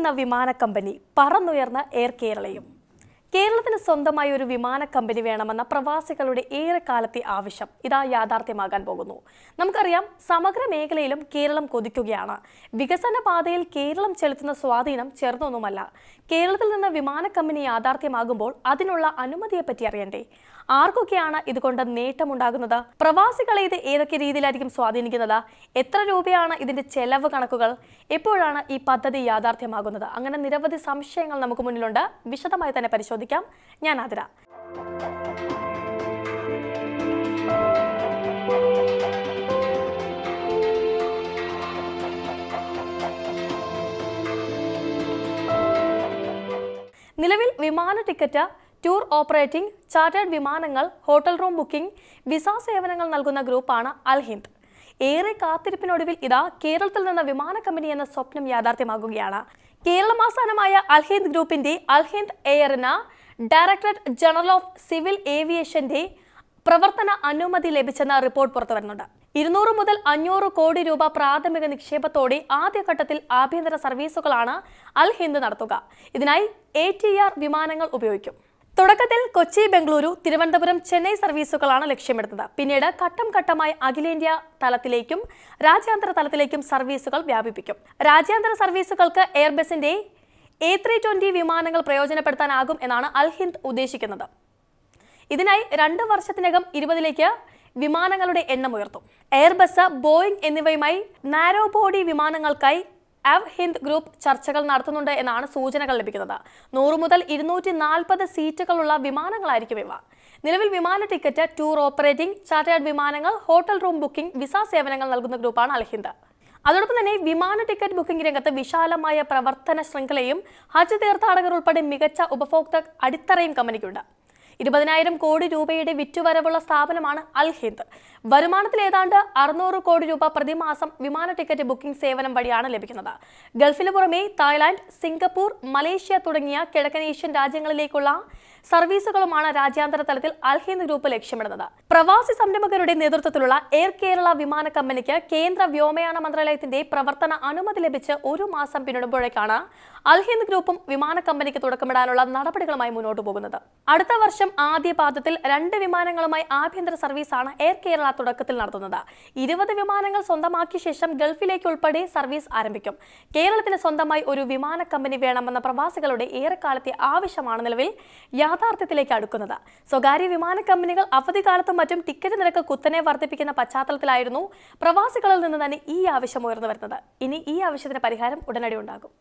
നിന്ന വിമാന company പറന്നുയർന്ന air കേരളയും. കേരളത്തിന് സ്വന്തമായി ഒരു വിമാന കമ്പനി വേണമെന്ന പ്രവാസികളുടെ ഏറെക്കാലത്തെ ആവശ്യം ഇതാ യാഥാർത്ഥ്യമാകാൻ പോകുന്നു. നമുക്കറിയാം സമഗ്ര മേഖലയിലും കേരളം കൊതിക്കുകയാണ്. വികസന പാതയിൽ കേരളം ചെലുത്തുന്ന സ്വാധീനം ചെറുതൊന്നുമല്ല. കേരളത്തിൽ നിന്ന് വിമാന കമ്പനി യാഥാർത്ഥ്യമാകുമ്പോൾ അതിനുള്ള അനുമതിയെപ്പറ്റി അറിയണ്ടേ? ആർക്കൊക്കെയാണ് ഇതുകൊണ്ട് നേട്ടമുണ്ടാകുന്നത്? പ്രവാസികളെ ഇത് ഏതൊക്കെ രീതിയിലായിരിക്കും സ്വാധീനിക്കുന്നത്? എത്ര രൂപയാണ് ഇതിന്റെ ചെലവ് കണക്കുകൾ? എപ്പോഴാണ് ഈ പദ്ധതി യാഥാർത്ഥ്യമാകുന്നത്? അങ്ങനെ നിരവധി സംശയങ്ങൾ നമുക്ക് മുന്നിലുണ്ട്. വിശദമായി തന്നെ പരിശോധിക്കാം. ഞാൻ ആതിര. നിലവിൽ വിമാന ടിക്കറ്റ് ടൂർ ഓപ്പറേറ്റിംഗ് ചാർട്ടേഡ് വിമാനങ്ങൾ ഹോട്ടൽ റൂം ബുക്കിംഗ് വിസ സേവനങ്ങൾ നൽകുന്ന ഗ്രൂപ്പാണ് അൽ ഹിന്ദ് ഏറെ കാത്തിരിപ്പിനൊടുവിൽ ഇതാ കേരളത്തിൽ നിന്ന് വിമാന കമ്പനി എന്ന സ്വപ്നം യാഥാർത്ഥ്യമാകുകയാണ്. കേരളമാസ്ഥാനമായ അൽഹിന്ദ് ഗ്രൂപ്പിന്റെ അൽഹിന്ദ് എയറിന് ഡയറക്ടറേറ്റ് ജനറൽ ഓഫ് സിവിൽ ഏവിയേഷന്റെ പ്രവർത്തന അനുമതി ലഭിച്ചെന്ന റിപ്പോർട്ട് പുറത്തുവരുന്നുണ്ട്. ഇരുന്നൂറ് മുതൽ അഞ്ഞൂറ് കോടി രൂപ പ്രാഥമിക നിക്ഷേപത്തോടെ ആദ്യഘട്ടത്തിൽ ആഭ്യന്തര സർവീസുകളാണ് അൽ ഹിന്ദ് നടത്തുക. ഇതിനായി എ വിമാനങ്ങൾ ഉപയോഗിക്കും. തുടക്കത്തിൽ കൊച്ചി ബംഗളൂരു തിരുവനന്തപുരം ചെന്നൈ സർവീസുകളാണ് ലക്ഷ്യമിടുന്നത്. പിന്നീട് ഘട്ടം ഘട്ടമായി അഖിലേന്ത്യാ തലത്തിലേക്കും രാജ്യാന്തര തലത്തിലേക്കും സർവീസുകൾ വ്യാപിപ്പിക്കും. രാജ്യാന്തര സർവീസുകൾക്ക് എയർബസിന്റെ എ ത്രീ ട്വന്റി വിമാനങ്ങൾ പ്രയോജനപ്പെടുത്താനാകും എന്നാണ് അൽ ഹിന്ദ് ഉദ്ദേശിക്കുന്നത്. ഇതിനായി രണ്ട് വർഷത്തിനകം ഇരുപതിലേക്ക് വിമാനങ്ങളുടെ എണ്ണം ഉയർത്തും. എയർബസ് ബോയിങ് എന്നിവയുമായി നാരോ ബോഡി വിമാനങ്ങൾക്കായി അവ് ഹിന്ദ് ഗ്രൂപ്പ് ചർച്ചകൾ നടത്തുന്നുണ്ട് എന്നാണ് സൂചനകൾ ലഭിക്കുന്നത്. നൂറ് മുതൽ ഇരുന്നൂറ്റി നാൽപ്പത് സീറ്റുകളുള്ള വിമാനങ്ങളായിരിക്കും ഇവ. നിലവിൽ വിമാന ടിക്കറ്റ് ടൂർ ഓപ്പറേറ്റിംഗ് ചാർട്ടേഡ് വിമാനങ്ങൾ ഹോട്ടൽ റൂം ബുക്കിംഗ് വിസ സേവനങ്ങൾ നൽകുന്ന ഗ്രൂപ്പാണ് അൽഹിന്ദ് അതോടൊപ്പം തന്നെ വിമാന ടിക്കറ്റ് ബുക്കിംഗ് രംഗത്ത് വിശാലമായ പ്രവർത്തന ശൃംഖലയും ഹജ്ജ് തീർത്ഥാടകർ ഉൾപ്പെടെ മികച്ച ഉപഭോക്തൃ അടിത്തറയും കമ്പനിക്കുണ്ട്. ഇരുപതിനായിരം കോടി രൂപയുടെ വിറ്റുവരവുള്ള സ്ഥാപനമാണ് അൽ ഹിന്ദ്. വരുമാനത്തിൽ ഏതാണ്ട് അറുന്നൂറ് കോടി രൂപ പ്രതിമാസം വിമാന ടിക്കറ്റ് ബുക്കിംഗ് സേവനം വഴിയാണ് ലഭിക്കുന്നത്. ഗൾഫിന് പുറമെ തായ്ലാന്റ് സിംഗപ്പൂർ മലേഷ്യ തുടങ്ങിയ കിഴക്കൻ ഏഷ്യൻ രാജ്യങ്ങളിലേക്കുള്ള സർവീസുകളുമാണ് രാജ്യാന്തര തലത്തിൽ അൽഹിന്ദ് ഗ്രൂപ്പ് ലക്ഷ്യമിടുന്നത്. പ്രവാസി സംരംഭകരുടെ നേതൃത്വത്തിലുള്ള എയർ കേരള വിമാന കമ്പനിക്ക് കേന്ദ്ര വ്യോമയാന മന്ത്രാലയത്തിന്റെ പ്രവർത്തന അനുമതി ലഭിച്ച് ഒരു മാസം പിന്നിടുമ്പോഴേക്കാണ് അൽഹിന്ദ് ഗ്രൂപ്പും വിമാന കമ്പനിക്ക് തുടക്കമിടാനുള്ള നടപടികളുമായി മുന്നോട്ട് പോകുന്നത്. അടുത്ത വർഷം ആദ്യ പാദത്തിൽ രണ്ട് വിമാനങ്ങളുമായി ആഭ്യന്തര സർവീസാണ് എയർ കേരള തുടക്കത്തിൽ നടത്തുന്നത്. ഇരുപത് വിമാനങ്ങൾ സ്വന്തമാക്കിയ ശേഷം ഗൾഫിലേക്ക് ഉൾപ്പെടെ സർവീസ് ആരംഭിക്കും. കേരളത്തിന് സ്വന്തമായി ഒരു വിമാന കമ്പനി വേണമെന്ന പ്രവാസികളുടെ ഏറെക്കാലത്തെ ആവശ്യമാണ് നിലവിൽ യാഥാർത്ഥ്യത്തിലേക്ക് അടുക്കുന്നത്. സ്വകാര്യ വിമാന കമ്പനികൾ അവധിക്കാലത്തും മറ്റും ടിക്കറ്റ് നിരക്ക് കുത്തനെ വർദ്ധിപ്പിക്കുന്ന പശ്ചാത്തലത്തിലായിരുന്നു പ്രവാസികളിൽ നിന്ന് തന്നെ ഈ ആവശ്യം ഉയർന്നു വരുന്നത്. ഇനി ഈ ആവശ്യത്തിന് പരിഹാരം ഉടനടി ഉണ്ടാകും.